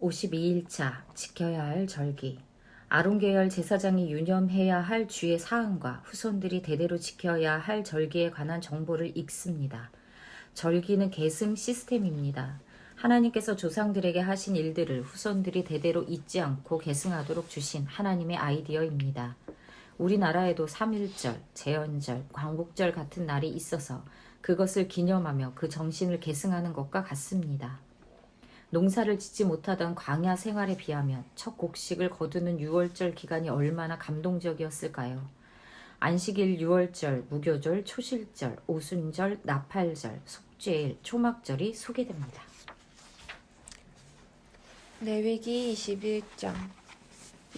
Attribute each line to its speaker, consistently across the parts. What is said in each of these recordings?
Speaker 1: 52일차 지켜야 할 절기. 아론 계열 제사장이 유념해야 할 주의 사항과 후손들이 대대로 지켜야 할 절기에 관한 정보를 읽습니다. 절기는 계승 시스템입니다. 하나님께서 조상들에게 하신 일들을 후손들이 대대로 잊지 않고 계승하도록 주신 하나님의 아이디어입니다. 우리나라에도 3.1절, 제헌절, 광복절 같은 날이 있어서 그것을 기념하며 그 정신을 계승하는 것과 같습니다. 농사를 짓지 못하던 광야 생활에 비하면 첫 곡식을 거두는 6월절 기간이 얼마나 감동적이었을까요? 안식일 6월절, 무교절, 초실절, 오순절, 나팔절, 속죄일, 초막절이 소개됩니다.
Speaker 2: 레위기 21장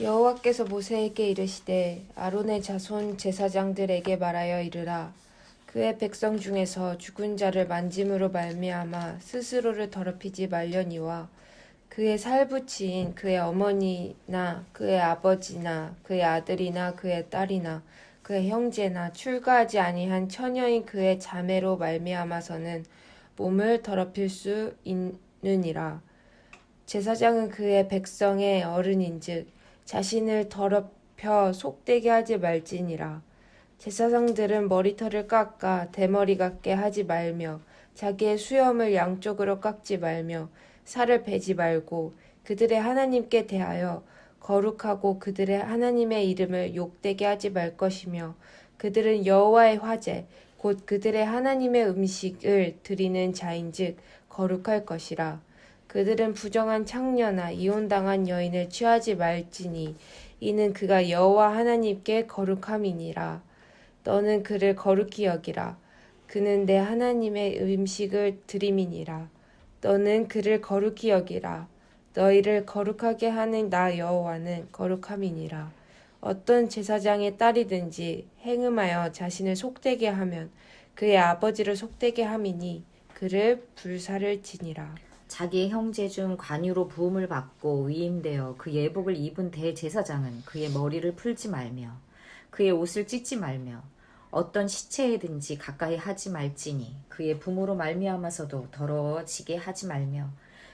Speaker 2: 여호와께서 모세에게 이르시되 아론의 자손 제사장들에게 말하여 이르라 그의 백성 중에서 죽은 자를 만짐으로 말미암아 스스로를 더럽히지 말려니와 그의 살부치인 그의 어머니나 그의 아버지나 그의 아들이나 그의 딸이나 그의 형제나 출가하지 아니한 처녀인 그의 자매로 말미암아서는 몸을 더럽힐 수 있느니라 제사장은 그의 백성의 어른인즉 자신을 더럽혀 속되게 하지 말지니라. 제사장들은 머리털을 깎아 대머리 같게 하지 말며 자기의 수염을 양쪽으로 깎지 말며 살을 베지 말고 그들의 하나님께 대하여 거룩하고 그들의 하나님의 이름을 욕되게 하지 말 것이며 그들은 여호와의 화제 곧 그들의 하나님의 음식을 드리는 자인즉 거룩할 것이라. 그들은 부정한 창녀나 이혼당한 여인을 취하지 말지니 이는 그가 여호와 하나님께 거룩함이니라 너는 그를 거룩히 여기라. 그는 내 하나님의 음식을 드림이니라. 너는 그를 거룩히 여기라. 너희를 거룩하게 하는 나 여호와는 거룩함이니라. 어떤 제사장의 딸이든지 행음하여 자신을 속되게 하면 그의 아버지를 속되게 함이니 그를 불사를 지니라.
Speaker 1: 자기의 형제 중 관유로 부음을 받고 위임되어 그 예복을 입은 대제사장은 그의 머리를 풀지 말며 그의 옷을 찢지 말며 어떤 시체에든지 가까이 하지 말지니 그의 부모로 말미암아서도 더러워지게 하지 말며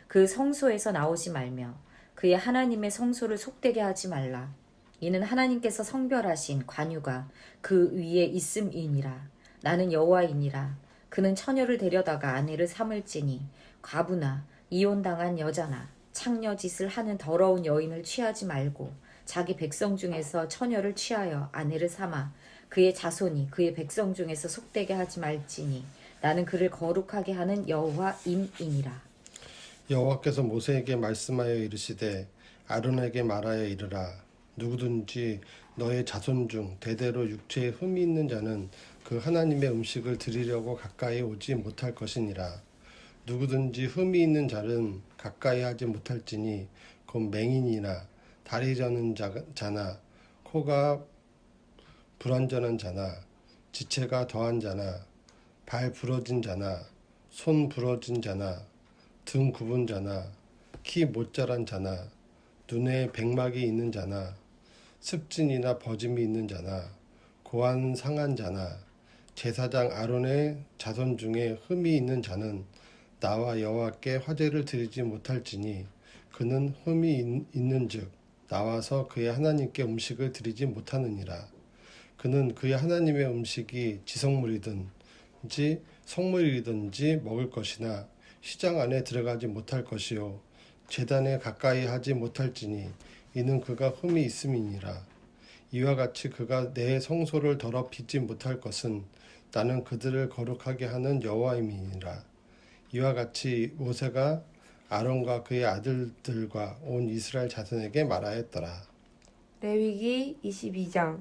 Speaker 1: 그 성소에서 나오지 말며 그의 하나님의 성소를 속되게 하지 말라. 이는 하나님께서 성별하신 관유가 그 위에 있음이니라. 나는 여호와이니라. 그는 처녀를 데려다가 아내를 삼을지니 과부나 이혼당한 여자나 창녀 짓을 하는 더러운 여인을 취하지 말고 자기 백성 중에서 처녀를 취하여 아내를 삼아 그의 자손이 그의 백성 중에서 속되게 하지 말지니 나는 그를 거룩하게 하는 여호와임이니라.
Speaker 3: 여호와께서 모세에게 말씀하여 이르시되 아론에게 말하여 이르라 누구든지 너의 자손 중 대대로 육체에 흠이 있는 자는 그 하나님의 음식을 드리려고 가까이 오지 못할 것이니라 누구든지 흠이 있는 자는 가까이 하지 못할지니 곧 맹인이나 다리 저는 자- 자나 코가 불완전한 자나 지체가 더한 자나 발 부러진 자나 손 부러진 자나 등 굽은 자나 키 못 자란 자나 눈에 백막이 있는 자나 습진이나 버짐이 있는 자나 고안 상한 자나 제사장 아론의 자손 중에 흠이 있는 자는 나와 여호와께 화제를 드리지 못할지니 그는 흠이 있- 있는즉 나와서 그의 하나님께 음식을 드리지 못하느니라 그는 그의 하나님의 음식이 지성물이든지 성물이든지 먹을 것이나 시장 안에 들어가지 못할 것이요. 제단에 가까이 하지 못할지니 이는 그가 흠이 있음이니라. 이와 같이 그가 내 성소를 더럽히지 못할 것은 나는 그들을 거룩하게 하는 여호와임이니라. 이와 같이 모세가 아론과 그의 아들들과 온 이스라엘 자손에게 말하였더라.
Speaker 2: 레위기 22장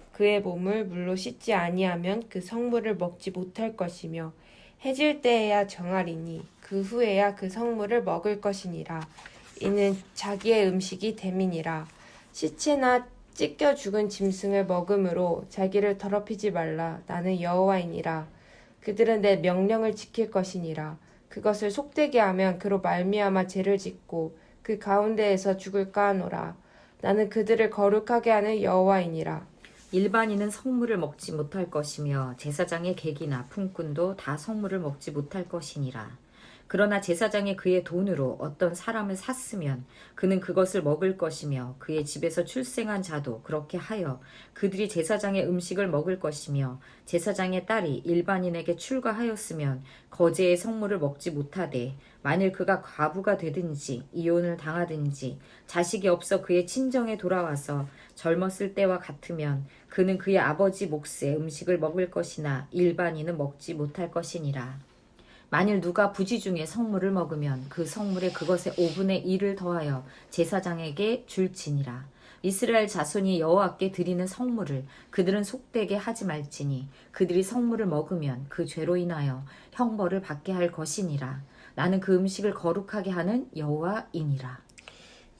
Speaker 2: 그의 몸을 물로 씻지 아니하면 그 성물을 먹지 못할 것이며 해질 때에야 정하리니 그 후에야 그 성물을 먹을 것이니라. 이는 자기의 음식이 됨이니라. 시체나 찢겨 죽은 짐승을 먹음으로 자기를 더럽히지 말라. 나는 여호와이니라. 그들은 내 명령을 지킬 것이니라. 그것을 속되게 하면 그로 말미암아 죄를 짓고 그 가운데에서 죽을까 하노라. 나는 그들을 거룩하게 하는 여호와이니라.
Speaker 1: 일반인은 성물을 먹지 못할 것이며 제사장의 객이나 품꾼도 다 성물을 먹지 못할 것이니라. 그러나 제사장이 그의 돈으로 어떤 사람을 샀으면 그는 그것을 먹을 것이며 그의 집에서 출생한 자도 그렇게 하여 그들이 제사장의 음식을 먹을 것이며 제사장의 딸이 일반인에게 출가하였으면 거제의 성물을 먹지 못하되 만일 그가 과부가 되든지 이혼을 당하든지 자식이 없어 그의 친정에 돌아와서 젊었을 때와 같으면 그는 그의 아버지 몫의 음식을 먹을 것이나 일반인은 먹지 못할 것이니라. 만일 누가 부지 중에 성물을 먹으면 그 성물에 그것의 5분의 1을 더하여 제사장에게 줄지니라. 이스라엘 자손이 여호와께 드리는 성물을 그들은 속되게 하지 말지니 그들이 성물을 먹으면 그 죄로 인하여 형벌을 받게 할 것이니라. 나는 그 음식을 거룩하게 하는 여호와이니라.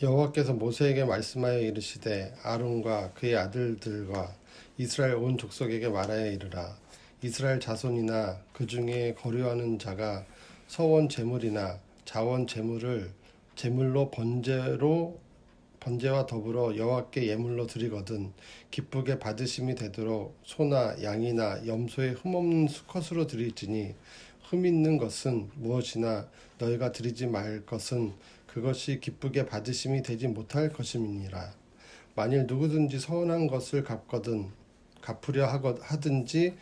Speaker 3: 여호와께서 모세에게 말씀하여 이르시되 아론과 그의 아들들과 이스라엘 온 족속에게 말하여 이르라 이스라엘 자손이나 그 중에 거류하는 자가 서원 제물이나 자원 제물을 제물로 번제로 번제와 더불어 여호와께 예물로 드리거든 기쁘게 받으심이 되도록 소나 양이나 염소의 흠없는 수컷으로 드릴지니 흠 있는 것은 무엇이나 너희가 드리지 말 것은 그것이 기쁘게 받으심이 되지 못할 것임이니라. 만일 누구든지 서운한 것을 갚거든 갚으려 하든지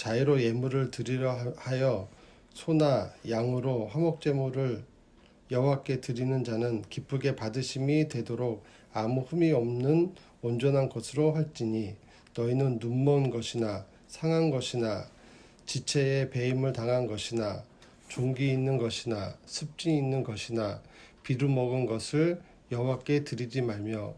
Speaker 3: 자애로 예물을 드리려 하- 하여 소나 양으로 화목제물을 여호와께 드리는 자는 기쁘게 받으심이 되도록 아무 흠이 없는 온전한 것으로 할지니 너희는 눈먼 것이나 상한 것이나 지체에 배임을 당한 것이나 종기 있는 것이나 습진 있는 것이나 비루 먹은 것을 여호와께 드리지 말며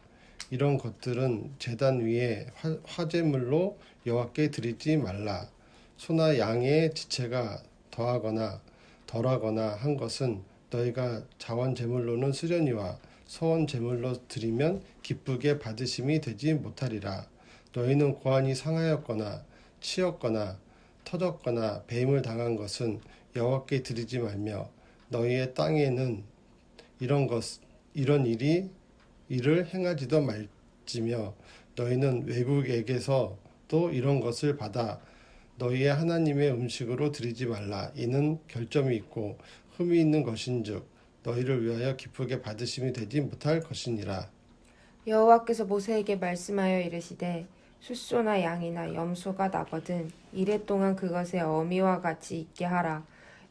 Speaker 3: 이런 것들은 제단 위에 화- 화제물로 여호와께 드리지 말라. 소나 양의 지체가 더하거나 덜하거나 한 것은 너희가 자원 제물로는 쓰려니와 서원 제물로 드리면 기쁘게 받으심이 되지 못하리라. 너희는 고안이 상하였거나 치였거나 터졌거나 배임을 당한 것은 여호와께 드리지 말며 너희의 땅에는 이런 것 이런 일이 일을 행하지도 말지며 너희는 외국에게서 또 이런 것을 받아 너희의 하나님의 음식으로 드리지 말라. 이는 결점이 있고 흠이 있는 것인즉 너희를 위하여 기쁘게 받으심이 되지 못할 것이니라.
Speaker 2: 여호와께서 모세에게 말씀하여 이르시되 숫소나 양이나 염소가 나거든 이래 동안 그것에 어미와 같이 있게 하라.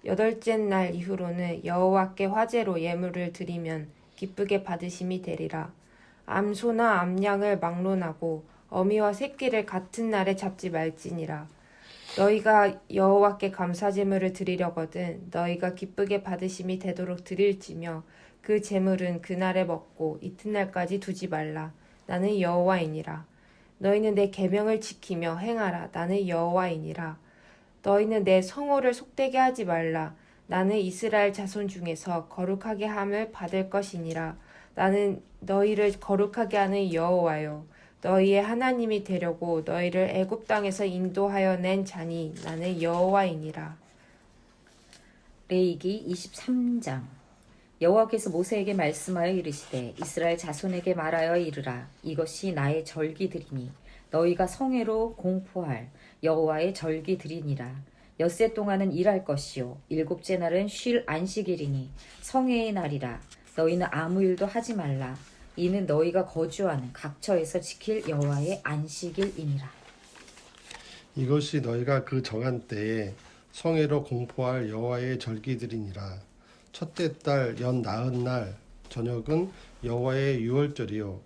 Speaker 2: 여덟째 날 이후로는 여호와께 화제로 예물을 드리면 기쁘게 받으심이 되리라. 암소나 암양을 막론하고 어미와 새끼를 같은 날에 잡지 말지니라 너희가 여호와께 감사 제물을 드리려거든 너희가 기쁘게 받으심이 되도록 드릴지며 그 제물은 그날에 먹고 이튿날까지 두지 말라. 나는 여호와이니라. 너희는 내 계명을 지키며 행하라. 나는 여호와이니라. 너희는 내 성호를 속되게 하지 말라. 나는 이스라엘 자손 중에서 거룩하게 함을 받을 것이니라. 나는 너희를 거룩하게 하는 여호와요. 너희의 하나님이 되려고 너희를 애굽 땅에서 인도하여 낸 자니 나는 여호와이니라.
Speaker 1: 레이기 23장. 여호와께서 모세에게 말씀하여 이르시되 이스라엘 자손에게 말하여 이르라. 이것이 나의 절기들이니 너희가 성회로 공포할 여호와의 절기들이니라. 엿새 동안은 일할 것이요 일곱째 날은 쉴 안식일이니 성회의 날이라. 너희는 아무 일도 하지 말라 이는 너희가 거주하는 각처에서 지킬 여호와의 안식일이니라.
Speaker 3: 이것이 너희가 그 정한 때에 성회로 공포할 여호와의 절기들이니라. 첫째 달 연 나흔 날 저녁은 여호와의 유월절이요.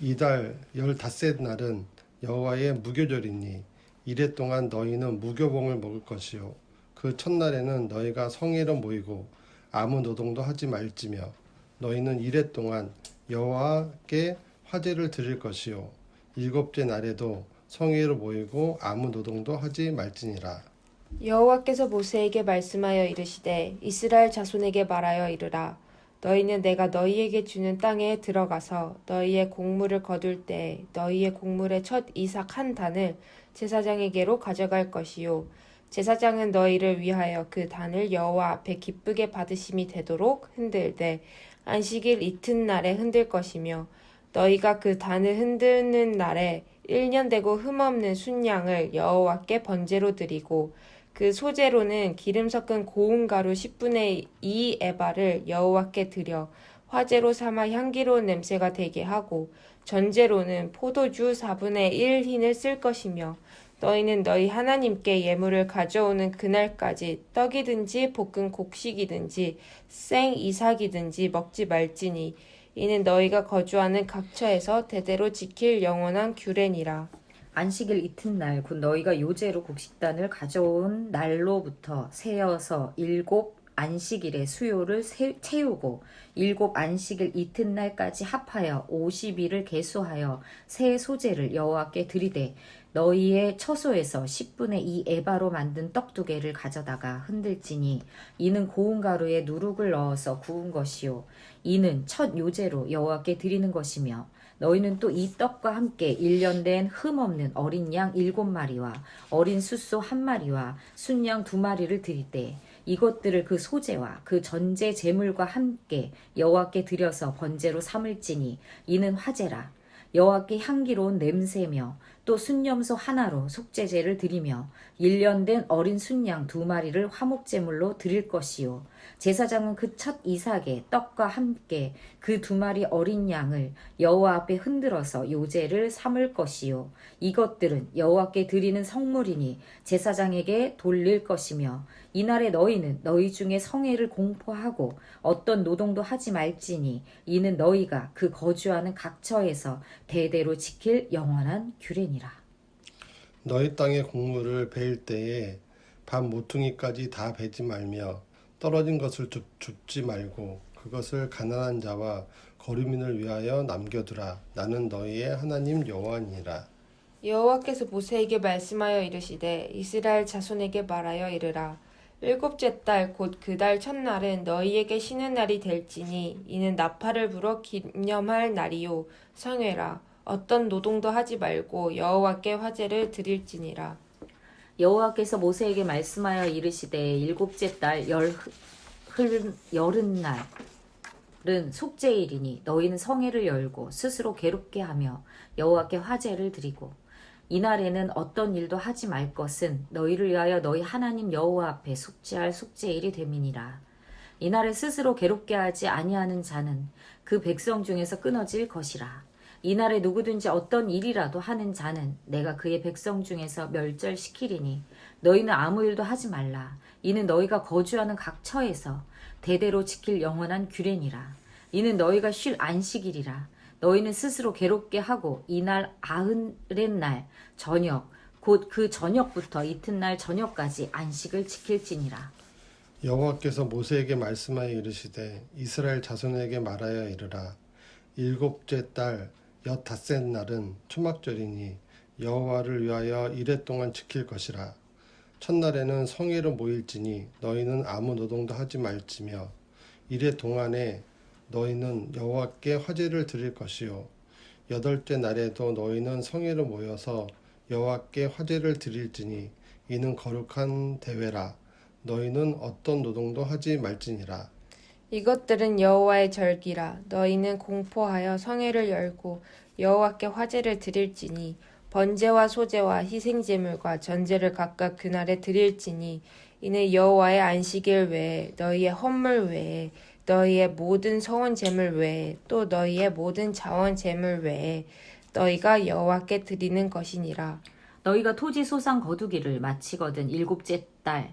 Speaker 3: 이달 열닷째 날은 여호와의 무교절이니 이래 동안 너희는 무교봉을 먹을 것이요. 그 첫날에는 너희가 성회로 모이고 아무 노동도 하지 말지며 너희는 이래 동안 여호와께 화제를 드릴 것이요. 일곱째 날에도 성회로 모이고 아무 노동도 하지 말지니라.
Speaker 2: 여호와께서 모세에게 말씀하여 이르시되 이스라엘 자손에게 말하여 이르라. 너희는 내가 너희에게 주는 땅에 들어가서 너희의 곡물을 거둘 때 너희의 곡물의 첫 이삭 한 단을 제사장에게로 가져갈 것이요. 제사장은 너희를 위하여 그 단을 여호와 앞에 기쁘게 받으심이 되도록 흔들되 안식일 이튿날에 흔들 것이며 너희가 그 단을 흔드는 날에 1년 되고 흠없는 순양을 여호와께 번제로 드리고 그 소재로는 기름 섞은 고운 가루 10분의 2 에바를 여호와께 드려 화제로 삼아 향기로운 냄새가 되게 하고 전제로는 포도주 4분의 1 흰을 쓸 것이며 너희는 너희 하나님께 예물을 가져오는 그날까지 떡이든지 볶은 곡식이든지 생 이삭이든지 먹지 말지니 이는 너희가 거주하는 각처에서 대대로 지킬 영원한 규례니라.
Speaker 1: 안식일 이튿날 곧 너희가 요제로 곡식단을 가져온 날로부터 세어서 일곱 안식일의 수요를 세- 채우고 일곱 안식일 이튿날까지 합하여 50일을 계수하여 새 소재를 여호와께 드리되 너희의 처소에서 10분의 2 에바로 만든 떡 두 개를 가져다가 흔들지니 이는 고운 가루에 누룩을 넣어서 구운 것이요. 이는 첫 요제로 여호와께 드리는 것이며 너희는 또 이 떡과 함께 1년 된 흠 없는 어린 양 일곱 마리와 어린 숫소 한 마리와 순양 두 마리를 드릴 때 이것들을 그 소재와 그 전제 제물과 함께 여호와께 드려서 번제로 삼을지니 이는 화제라 여호와께 향기로운 냄새며 또 순념소 하나로 속죄제를 드리며 1년 된 어린 순양 두 마리를 화목제물로 드릴 것이요 제사장은 그 첫 이삭의 떡과 함께 그 두 마리 어린 양을 여호와 앞에 흔들어서 요제를 삼을 것이요. 이것들은 여호와께 드리는 성물이니 제사장에게 돌릴 것이며 이날에 너희는 너희 중에 성회를 공포하고 어떤 노동도 하지 말지니 이는 너희가 그 거주하는 각처에서 대대로 지킬 영원한 규례니라.
Speaker 3: 너희 땅의 곡물을 베일 때에 밤 모퉁이까지 다 베지 말며 떨어진 것을 줍, 줍지 말고 그것을 가난한 자와 거류민을 위하여 남겨두라. 나는 너희의 하나님 여호와니라.
Speaker 2: 여호와께서 모세에게 말씀하여 이르시되 이스라엘 자손에게 말하여 이르라. 일곱째 달 곧 그 달 첫날은 너희에게 쉬는 날이 될지니 이는 나팔을 불어 기념할 날이요. 성회라. 어떤 노동도 하지 말고 여호와께 화제를 드릴지니라
Speaker 1: 여호와께서 모세에게 말씀하여 이르시되 일곱째 달 열, 흐른 여름날은 속죄일이니 너희는 성회를 열고 스스로 괴롭게 하며 여호와께 화제를 드리고 이날에는 어떤 일도 하지 말 것은 너희를 위하여 너희 하나님 여호와 앞에 속죄할 속죄일이 됨이니라. 이날에 스스로 괴롭게 하지 아니하는 자는 그 백성 중에서 끊어질 것이라 이날에 누구든지 어떤 일이라도 하는 자는 내가 그의 백성 중에서 멸절시키리니 너희는 아무 일도 하지 말라. 이는 너희가 거주하는 각 처에서 대대로 지킬 영원한 규례니라. 이는 너희가 쉴 안식일이라. 너희는 스스로 괴롭게 하고 이날 아흔렛 날 저녁 곧 그 저녁부터 이튿날 저녁까지 안식을 지킬지니라.
Speaker 3: 여호와께서 모세에게 말씀하여 이르시되 이스라엘 자손에게 말하여 이르라 일곱째 달 엿닷새 날은 초막절이니 여호와를 위하여 이래 동안 지킬 것이라. 첫날에는 성회로 모일지니 너희는 아무 노동도 하지 말지며 이래 동안에 너희는 여호와께 화제를 드릴 것이요. 여덟째 날에도 너희는 성회로 모여서 여호와께 화제를 드릴지니 이는 거룩한 대회라. 너희는 어떤 노동도 하지 말지니라
Speaker 2: 이것들은 여호와의 절기라. 너희는 공포하여 성회를 열고 여호와께 화제를 드릴지니 번제와 소제와 희생 제물과 전제를 각각 그날에 드릴지니 이는 여호와의 안식일 외에 너희의 헌물 외에 너희의 모든 서원 제물 외에 또 너희의 모든 자원 제물 외에 너희가 여호와께 드리는 것이니라.
Speaker 1: 너희가 토지 소상 거두기를 마치거든 일곱째 달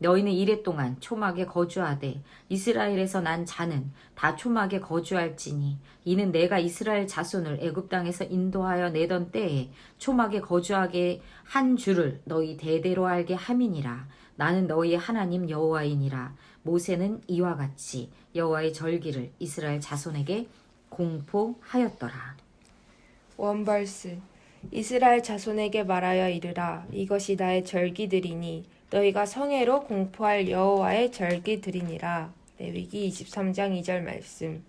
Speaker 1: 너희는 이래 동안 초막에 거주하되 이스라엘에서 난 자는 다 초막에 거주할지니 이는 내가 이스라엘 자손을 애굽 땅에서 인도하여 내던 때에 초막에 거주하게 한 줄을 너희 대대로 알게 함이니라. 나는 너희의 하나님 여호와이니라. 모세는 이와 같이 여호와의 절기를 이스라엘 자손에게 공포하였더라.
Speaker 2: 원벌스 이스라엘 자손에게 말하여 이르라. 이것이 나의 절기들이니 너희가 성회로 공포할 여호와의 절기들이니라 레위기 23장 2절 말씀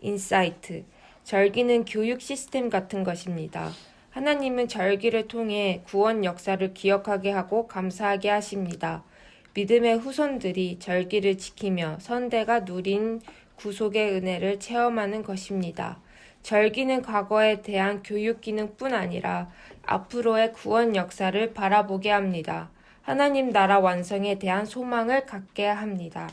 Speaker 2: 인사이트 절기는 교육 시스템 같은 것입니다. 하나님은 절기를 통해 구원 역사를 기억하게 하고 감사하게 하십니다. 믿음의 후손들이 절기를 지키며 선대가 누린 구속의 은혜를 체험하는 것입니다. 절기는 과거에 대한 교육 기능뿐 아니라 앞으로의 구원 역사를 바라보게 합니다. 하나님 나라 완성에 대한 소망을 갖게 합니다.